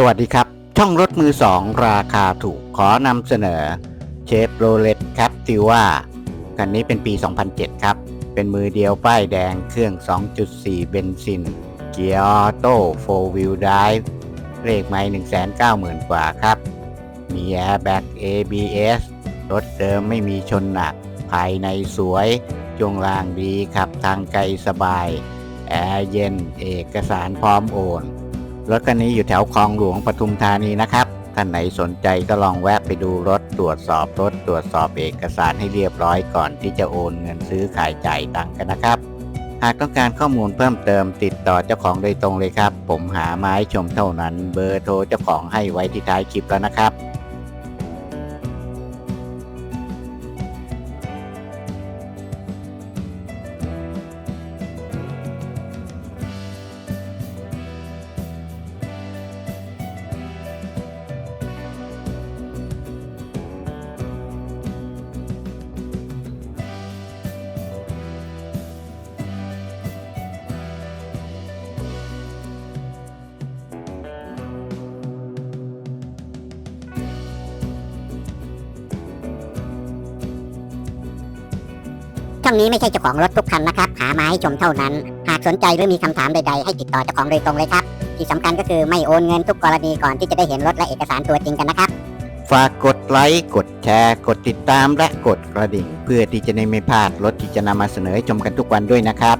สวัสดีครับ ช่องรถมือสองราคาถูกขอนำเสนอเชฟโรเลตแคปติว่าคันนี้เป็นปี 2007 ครับ เป็นมือเดียวป้ายแดงเครื่อง 2.4 เบนซิน เกียร์ออโต้4 Wheel Drive เลขไม่190,000 กว่าครับ มีแอร์แบ็ก ABS รถเดิมไม่มีชนหนัก ภายในสวยช่วงล่างดีขับทางไกลสบาย แอร์เย็นเอกสารพร้อมโอน รถคันนี้อยู่แถวคลองหลวงปทุมธานีนะครับท่านไหนสนใจก็ลองแวะไปดูรถตรวจสอบรถตรวจสอบเอกสารให้เรียบร้อยก่อนที่จะโอนเงินซื้อขายจ่ายตังค์กันนะครับ หากต้องการข้อมูลเพิ่มเติมติดต่อเจ้าของโดยตรงเลยครับ ผมหาไม้ชมเท่านั้น เบอร์โทรเจ้าของให้ไว้ที่ท้ายคลิปแล้วนะครับ ช่องนี้ไม่ใช่เจ้าของรถทุกคันนะครับ หามาให้ชมเท่านั้น หากสนใจหรือมีคำถามใดๆ ให้ติดต่อเจ้าของโดยตรงเลยครับ ที่สำคัญก็คือไม่โอนเงินทุกกรณีก่อนที่จะได้เห็นรถและเอกสารตัวจริงกันนะครับ ฝากกดไลค์ กดแชร์ กดติดตามและกดกระดิ่ง เพื่อที่จะได้ไม่พลาดรถที่จะนำมาเสนอให้ชมกันทุกวันด้วยนะครับ